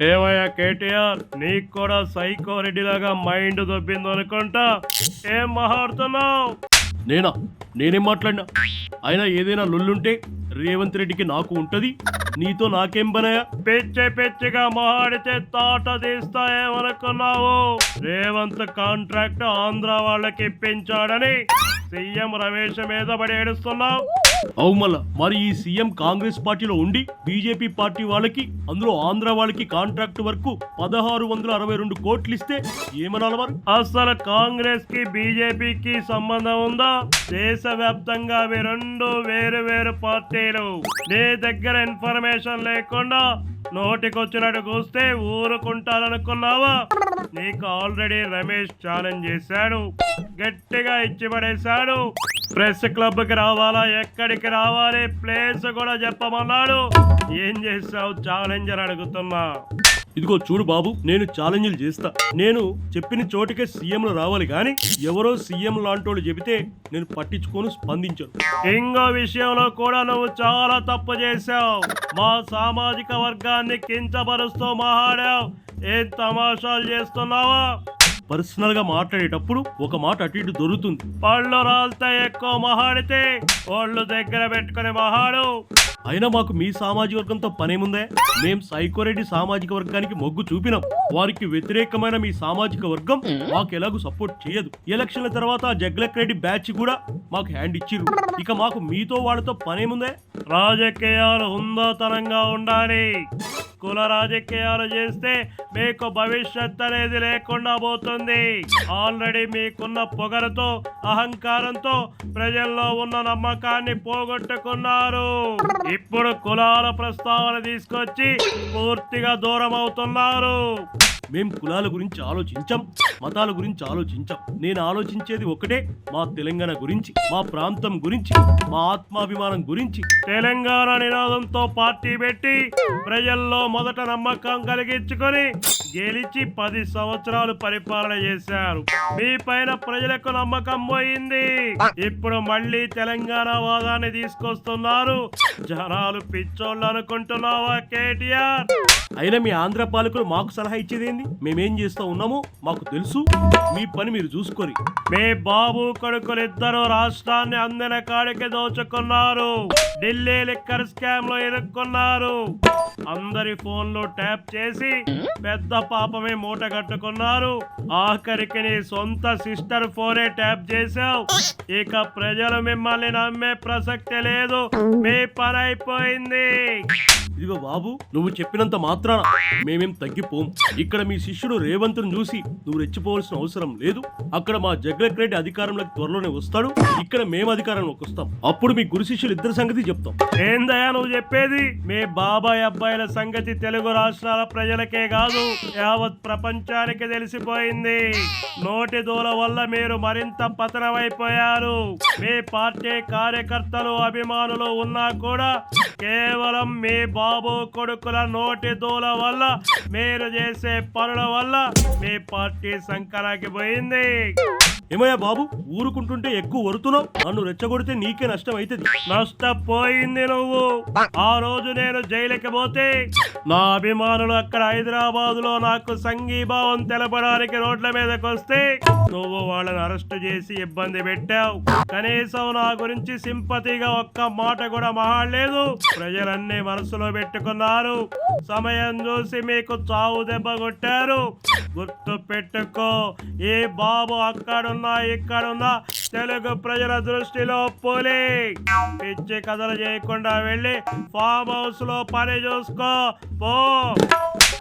ఏమయ్యా కేటీఆర్? నీకు కూడా సైకో రెడ్డి లాగా మైండ్ దొబ్బింది అనుకుంటా? ఏం మాట్లాడుతున్నావు? నేనా? నేనేం మాట్లాడినా? అయినా ఏదైనా లొల్లుంటే రేవంత్ రెడ్డికి నాకు ఉంటది నీతో నాకేం పనయా పెచ్చే పెచ్చగా మాడితే తాట తీస్తాయేమనుకున్నావు? రేవంత్ కాంట్రాక్ట్ ఆంధ్ర వాళ్ళకి ఇప్పించాడని సీఎం రమేష్ మీద పడి ఏడుస్తున్నావు? అవుమల మరి ఈ సీఎం కాంగ్రెస్ పార్టీలో ఉండి బీజేపీ పార్టీ వాళ్ళకి అందులో ఆంధ్ర వాళ్ళకి కాంట్రాక్ట్ వరకు పదహారు వందల అరవై రెండు కోట్లు ఇస్తే ఏమనాలి మరి అసలు కాంగ్రెస్కి బీజేపీకి సంబంధం ఉందా? దేశవ్యాప్తంగా అవి రెండు వేరు వేరు పార్టీలు. నీ దగ్గర ఇన్ఫర్మేషన్ లేకుండా నోటికొచ్చినట్టు కూస్తే ఊరుకుంటారనుకున్నావా నీకు ఆల్రెడీ రమేష్ ఛాలెంజ్ చేశాడు. గట్టిగా ఇచ్చి పడేశాడు ప్రెస్ క్లబ్కి రావాలా? ఎక్కడికి రావాలి? ప్లేస్ కూడా చెప్పమన్నాడు. ఏం చేసావు ఛాలెంజ్ అని అడుగుతున్నా. ఇదిగో చూడు బాబు నేను ఛాలెంజ్లు చేస్తా. నేను చెప్పిన చోటికే సీఎంలు రావాలి కానీ ఎవరో సీఎం లాంటోళ్ళు చెబితే నేను పట్టించుకొని స్పందించను. ఇంకో విషయంలో కూడా నువ్వు చాలా తప్పు చేశావు. మా సామాజిక వర్గాన్ని కించపరుస్తూ మాట్లాడావు. ఏం తమాషాలు చేస్తున్నావా? పర్సనల్గా మాట్లాడేటప్పుడు ఒక మాట అటు ఇటు దొరుకుతుంది. పళ్ళు రాలితే ఎక్కువ మహాడితే ఒళ్ళు దగ్గర పెట్టుకుని మహాడు. అయినా మాకు మీ సామాజిక వర్గంతో పనేముందే? మేం సైకోరెడ్డి సామాజిక వర్గానికి మొగ్గు చూపినాం. వారికి వ్యతిరేకమైన మీ సామాజిక వర్గం మాకు ఎలాగూ సపోర్ట్ చేయదు. ఎలక్షన్ల తర్వాత జగ్లక్ రెడ్డి బ్యాచ్ కూడా మాకు హ్యాండ్ ఇచ్చిరు ఇక మాకు మీతో వాళ్ళతో పనేముందే? రాజకీయాలు హుందాతనంగా ఉండాలి. కుల రాజకీయాలు చేస్తే మీకు భవిష్యత్ అనేది లేకుండా పోతుంది. ఆల్రెడీ మీకున్న పొగరతో అహంకారంతో ప్రజల్లో ఉన్న నమ్మకాన్ని పోగొట్టుకున్నారు. ఇప్పుడు కులాల ప్రస్తావన తీసుకొచ్చి పూర్తిగా దూరం అవుతున్నారు మేం కులాల గురించి ఆలోచించాం మతాల గురించి ఆలోచించాం. నేను ఆలోచించేది ఒకటే మా తెలంగాణ గురించి మా ప్రాంతం గురించి మా ఆత్మాభిమానం గురించి. తెలంగాణ నినాదంతో పార్టీ పెట్టి ప్రజల్లో మొదట నమ్మకం కలిగించుకొని గెలిచి పది సంవత్సరాలు పరిపాలన చేశారు. మీ పైన ప్రజలకు నమ్మకం పోయింది. ఇప్పుడు మళ్ళీ తెలంగాణ వాదాన్ని తీసుకొస్తున్నారు. జనాలు పిచ్చోళ్ళు అనుకుంటున్నావా కేటీఆర్? అయినా మీ ఆంధ్ర పాలకులు మాకు సలహా ఇచ్చేదేంది? మేమేం చేస్తా ఉన్నామో మాకు తెలుసు. మీ పని మీరు చూసుకోరి మీ బాబు కొడుకులు ఇద్దరు రాష్ట్రాన్ని అందిన కాడికి దోచుకున్నారు. ఢిల్లీ లిక్కర్ స్కామ్లో ఇరుక్కున్నారు అందరి ఫోన్లు ట్యాప్ చేసి పెద్ద పాపమే మూట కట్టుకున్నారు. ఆఖరికి నీ సొంత సిస్టర్ ఫోనే ట్యాప్ చేసావు ఇక ప్రజలు మిమ్మల్ని నమ్మే ప్రసక్తి లేదు. మీ పని అయిపోయింది. ఇదిగో బాబు నువ్వు చెప్పినంత మాత్రాన మేమేం తగ్గిపోం. ఇక్కడ మీ శిష్యుడు రేవంత్ను చూసి నువ్వు రెచ్చిపోవాల్సిన అవసరం లేదు. అక్కడ మా జగలక్ రెడ్డి అధికారంలోకి త్వరలోనే వస్తాడు. ఇక్కడ మేము అధికారంలోకి వస్తాం. అప్పుడు మీ గురు శిష్యులు ఇద్దరు సంగతి చెప్తాం. ఏందయ్యా నువ్వు చెప్పేది? మీ బాబాయ్ అబ్బాయిల సంగతి తెలుగు రాష్ట్రాల ప్రజలకే కాదు యావత్ ప్రపంచానికి తెలిసిపోయింది. నోటి దూల వల్ల మీరు మరింత పతనమైపోయారు. మీ పార్టీ కార్యకర్తలు అభిమానులు ఉన్నా కూడా కేవలం మీ బాబు కొడుకుల నోటి దూల వల్ల మీరు చేసే పనుల వల్ల మీ పార్టీ సంకరాకి పోయింది. ఏమయ్యా బాబు? ఊరుకుంటుంటే ఎక్కువ వరుతున్నావు నన్ను రెచ్చగొడితే నీకే నష్టం అవుతుంది నష్టపోయింది నువ్వు. ఆ రోజు నేను జైలుకి పోతే నా అభిమానులు అక్కడ హైదరాబాద్లో నాకు సంఘీభావం తెలపడానికి రోడ్ల మీదకి వస్తే నువ్వు వాళ్ళని అరెస్ట్ చేసి ఇబ్బంది పెట్టావు. కనీసం నా గురించి సింపతిగా ఒక్క మాట కూడా మాట్లాడలేదు ప్రజలన్నీ మనసులో పెట్టుకున్నారు. సమయం చూసి మీకు చావు దెబ్బ కొట్టారు. గుర్తు పెట్టుకో ఏ బాబు అక్కడ అక్కడున్నా ఇక్కడున్నా తెలుగు ప్రజల దృష్టిలో పులి. పిచ్చి కథలు చేయకుండా వెళ్ళి ఫామ్ హౌస్లో పని చూసుకో. పో.